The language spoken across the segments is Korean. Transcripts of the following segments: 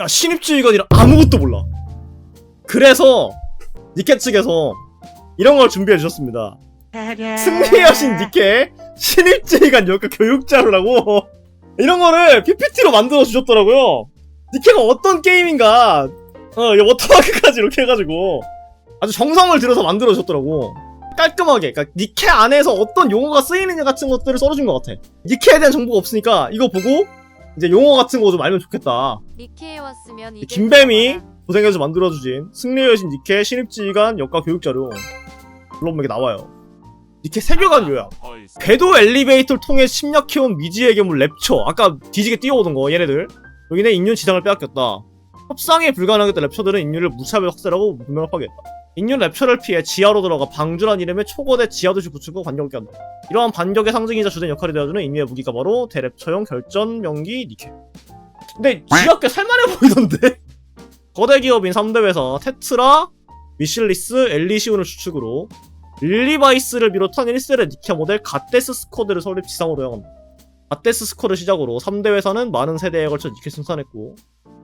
야 신입주의관이라 아무것도 몰라. 그래서 니케 측에서 이런 걸 준비해 주셨습니다. 승리하신 니케 신입주의관 역과 교육자료라고 이런 거를 PPT로 만들어 주셨더라고요. 니케가 어떤 게임인가 어 워터마크까지 이렇게 해가지고 아주 정성을 들여서 만들어 주셨더라고. 깔끔하게 그러니까 니케 안에서 어떤 용어가 쓰이느냐 같은 것들을 써주신 것 같아. 니케에 대한 정보가 없으니까 이거 보고 이제 용어 같은 거 좀 알면 좋겠다. 니케에 왔으면 이게 김뱀이. 고생해서 만들어주신 승리의 여신 니케 신입지휘관 역과 교육자료. 이게 나와요. 니케 세계관 요약 궤도 엘리베이터를 통해 침략해온 미지의 괴물 랩처 아까 뒤지게 뛰어오던 거 얘네들. 여기는 인류 지상을 빼앗겼다. 협상이 불가능했던 랩처들은 인류를 무차별 확산하고 무명하게 했다 인류 랩처를 피해 지하로 들어가 방주란 이름의 초거대 지하도시 구축과 한다 이러한 반격의 상징이자 주된 역할이 되어주는 인류의 무기가 바로 대랩처용 결전 명기 니케 근데 지하 꽤 살만해 보이던데? 거대 기업인 3대 회사 테트라, 미실리스, 엘리시온을 주축으로 릴리바이스를 비롯한 1세대 니케 모델 갓데스 스쿼드를 설립 지상으로 향합니다. 갓데스 스쿼드 시작으로 3대 회사는 많은 세대에 걸쳐 니케 생산했고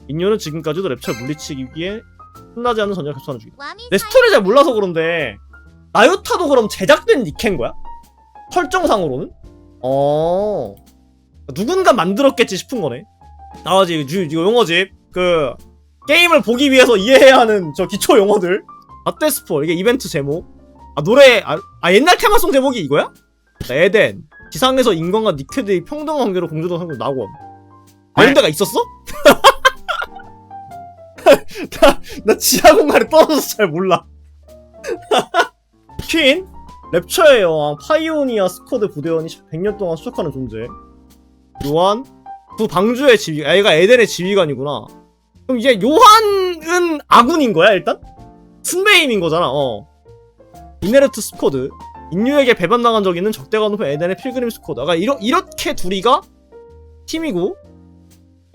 인류는 지금까지도 랩처를 물리치기에 끝나지 않는 전쟁을 겹쳐하는 중이다. 내 스토리 잘 몰라서 그런데 나유타도 그럼 제작된 니케인 거야? 설정상으로는? 어 누군가 만들었겠지 싶은 거네. 나머지 주 이거 용어집 그 게임을 보기 위해서 이해해야 하는 저 기초 용어들 아테스포 이게 이벤트 제목 아 노래 아, 아 옛날 테마송 제목이 이거야? 자, 에덴 지상에서 인간과 니케들이 평등 관계로 공존하는 상금 낙원 아 이런 데가 있었어? 나, 나 지하 공간에 떨어져서 잘 몰라 퀸 랩처의 여왕 파이오니아 스쿼드 부대원이 100년 동안 수족하는 존재 요한 두 방주의 지휘, 아, 얘가 에덴의 지휘관이구나. 그럼 이제 요한은 아군인 거야, 일단? 스메인인 거잖아, 어. 이네르트 스쿼드. 인류에게 배반당한 적 있는 적대가 높은 에덴의 필그림 스쿼드. 아까 이러, 이렇게 둘이가 팀이고,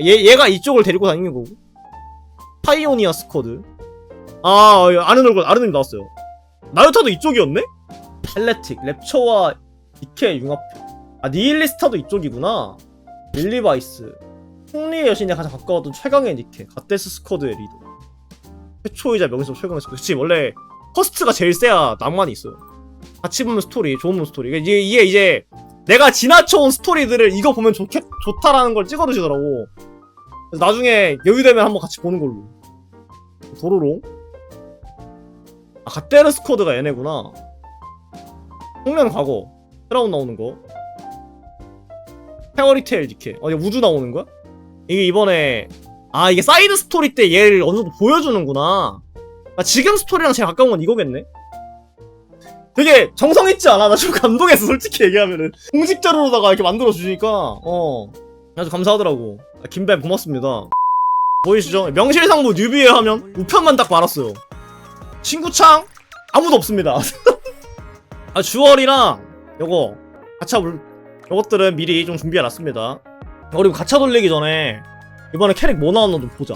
얘, 얘가 이쪽을 데리고 다니는 거고. 파이오니아 스쿼드. 아, 어, 아는 얼굴, 아는 님 나왔어요. 나요타도 이쪽이었네? 헬레틱, 랩처와 니케 융합. 아, 니일리스타도 이쪽이구나. 릴리바이스 승리의 여신에 가장 가까웠던 최강의 니케 갓데스 스쿼드의 리더 최초이자 명예적 최강의 스쿼드 그치 원래 퍼스트가 제일 세야 낭만이 있어요 같이 보면 스토리 좋은 보면 스토리 이게, 이게 이제 내가 지나쳐온 스토리들을 이거 보면 좋겠, 좋다라는 걸 찍어주시더라고 그래서 나중에 여유되면 한번 같이 보는 걸로 도로롱 아 갓데르 스쿼드가 얘네구나 홍련 과거 트라운 나오는 거 페어리테일 디케. 어, 이게 우주 나오는 거야? 이게 이번에 아 이게 사이드 스토리 때 얘를 어느 정도 보여주는구나. 아, 지금 스토리랑 제일 가까운 건 이거겠네. 되게 정성 있지 않아? 나 좀 감동했어 솔직히 얘기하면은 공식 자료로다가 이렇게 만들어 주니까 어 아주 감사하더라고. 아, 김뱀 고맙습니다. 보이시죠? 명실상부 뉴비에 하면 우편만 딱 말았어요. 친구창 아무도 없습니다. 아 주얼이랑 요거 가차 물 이것들은 미리 좀 준비해놨습니다. 그리고 가차 돌리기 전에 이번에 캐릭 뭐 나왔나 좀 보자.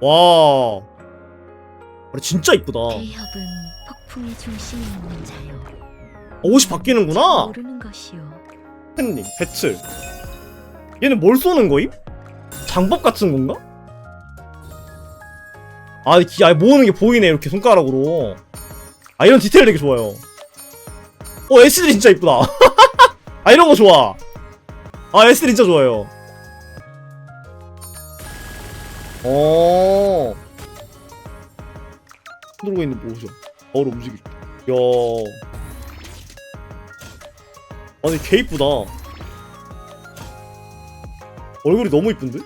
와, 우리 진짜 이쁘다. 대협은 폭풍의 중심에 있는 자요. 옷이 바뀌는구나. 모르는 것이요. 팬님, 배틀. 얘는 뭘 쏘는 거임? 장법 같은 건가? 아, 이- 아 모으는 게 보이네 이렇게 손가락으로. 아 이런 디테일 되게 좋아요. 어 S3 진짜 이쁘다. 아 이런 거 좋아. 아 S3 진짜 좋아요. 어. 흔들고 있는 모션. 바로 움직일. 야. 아니 개 이쁘다. 얼굴이 너무 이쁜데?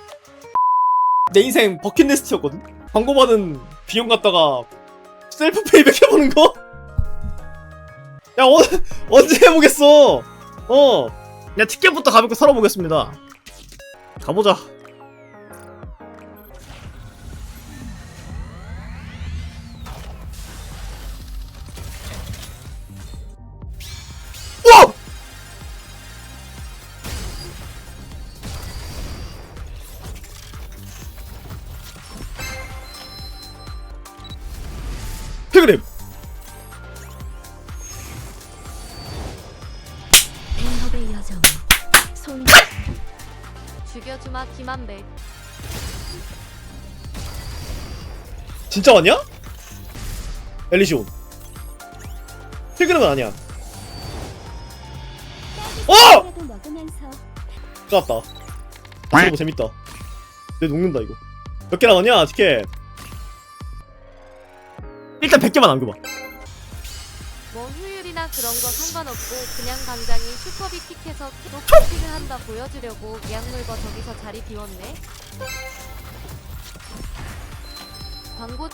내 인생 버킷리스트였거든. 광고 받은 비용 갖다가 셀프 페이백 해보는 거? 야 어, 언제 해보겠어? 어. 야 티켓부터 가볍게 살아보겠습니다. 가보자. 여정. 손 죽여주마 김한배. 진짜 왔냐? 엘리시온. 필그램은 아니야. 어! 좋았다. 이거 재밌다. 내 녹는다 이거. 몇개 남았냐 티켓 일단 100개만 남겨봐. 뭐 효율이나 그런 거 상관없고 그냥 당장이 슈퍼비 킥해서 똑같이를 한다 보여주려고 예약물거 저기서 자리 비웠네. 광고.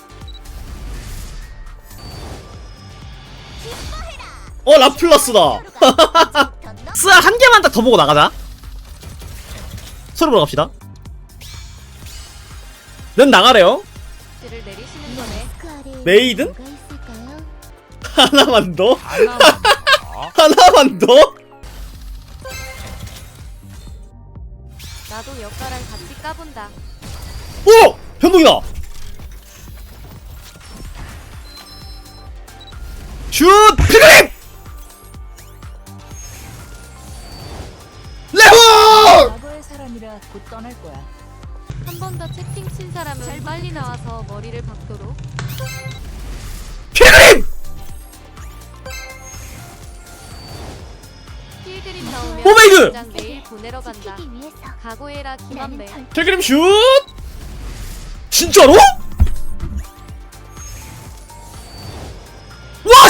어 라플러스다. 스아 한 개만 딱더 보고 나가자. 서로 보러 갑시다. 넌 나가래요. 를 내리시는 거네 메이든? 하나만 더? 하나만 더. 하나만 더? 나도 역가랑 같이 까본다 오! 변동이다! 슛! 필그림! 레오! 과거의 사람이라 곧 떠날 거야. 한 번 더 채팅 친 사람은 빨리 나와서 머리를 박도록 필그림! 필그림 나오면 오메이드! 당장 내일 보내러 간다 지키기 위해서 각오해라 김한배 절 필그림 슛! 진짜로? 와!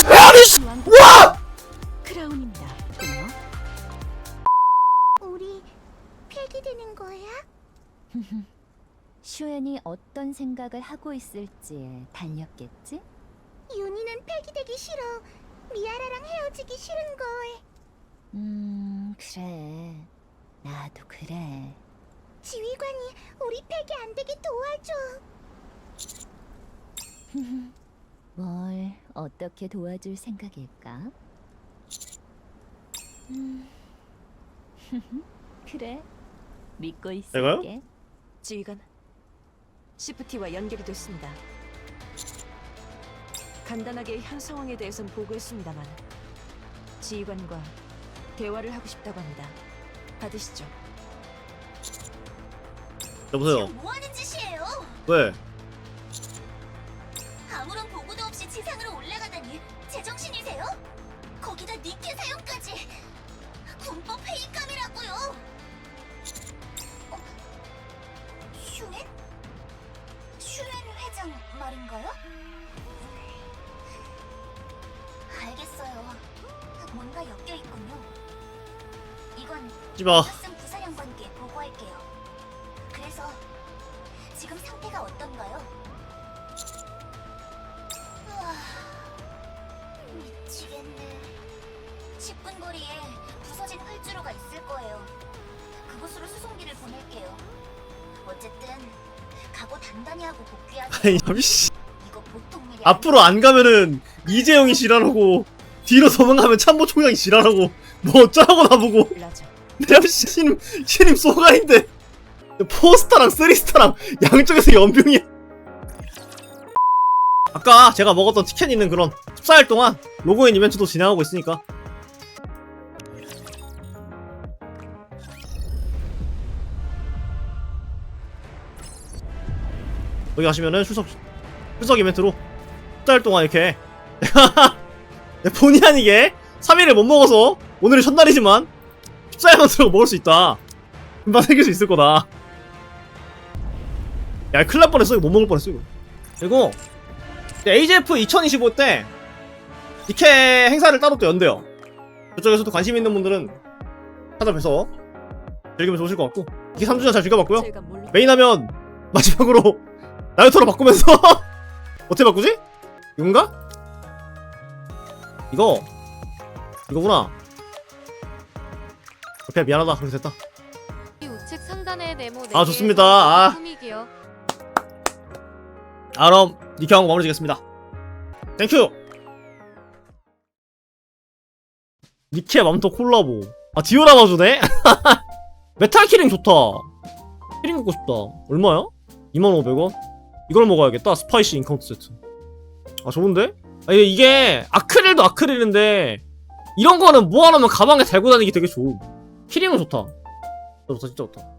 세아리 씨! 와! 크라운입니다. 끊어. 우리 폐기되는 거야? 슈엔이 어떤 생각을 하고 있을지에 달렸겠지? 윤희는 폐기되기 싫어. 미아라랑 헤어지기 싫은 걸. 음, 그래. 나도 그래. 지휘관이 우리 폐기 안 되게 도와줘. 뭘 어떻게 도와줄 생각일까? 음. 그래. 믿고 내가요? 있을게. 지휘관, 시프티와 연결이 됐습니다. 간단하게 현 상황에 대해선 보고했습니다만 지휘관과 대화를 하고 싶다고 합니다. 받으시죠. 여보세요. 지금 뭐 하는 짓이에요? 왜? 아무런 보고도 없이 지상으로 올라가다니 제정신이세요? 거기다 니케 사용까지. 군법 회의감이라고요. 어? 회장 말인가요? 알겠어요. 뭔가 엮여 있군요. 이건 하지마. 버슨 부사령관께 보고할게요. 그래서 지금 상태가 어떤가요? 우와, 미치겠네. 10분 거리에 부서진 활주로가 있을 거예요. 그곳으로 수송기를 보낼게요. 어쨌든 각오 단단히 하고 복귀하세요. 아니, 씨. 이거 보통 일이 앞으로 안 가면은 이재영이 지랄하고 뒤로 도망가면 참모 총장이 지랄하고 뭐 어쩌라고 나보고 라저. 내가 신임 신임 소가인데 포스타랑 쓰리스타랑 양쪽에서 연병이야. 아까 제가 먹었던 치킨 있는 그런 14일 동안 로그인 이벤트도 진행하고 있으니까 여기 가시면은 출석 출석 이벤트로 14일 동안 이렇게 본의 아니게 3일을 못 먹어서 오늘이 첫날이지만 14일만 들어 먹을 수 있다. 금방 생길 수 있을 거다. 야, 큰일 날 뻔했어. 이거 못 먹을 뻔했어, 이거. 그리고, AJF 2025 때, 니케 행사를 따로 또 연대요. 그쪽에서도 관심 있는 분들은 찾아뵈서 즐기면 좋으실 것 같고, 니케 3주년 잘 즐겨봤고요. 제가 몰라. 메인 하면, 마지막으로, 나루토로 바꾸면서, 어떻게 바꾸지? 이건가? 이거, 이거구나. 오케이, 미안하다. 그렇게 됐다. 이 우측 상단에 네모 아, 좋습니다. 아. 꾸미기요 아, 그럼 니케 하고 마무리 지겠습니다. 땡큐! 니케 맘토 콜라보. 아, 디오라마 주네? 메탈 키링 좋다. 키링 먹고 싶다. 얼마야? 2500원? 이걸 먹어야겠다. 스파이시 인카운트 세트. 아, 좋은데? 아, 이게, 아크릴도 아크릴인데 이런 거는 모아놓으면 가방에 달고 다니기 되게 좋음. 키링은 좋다. 좋다, 진짜 좋다.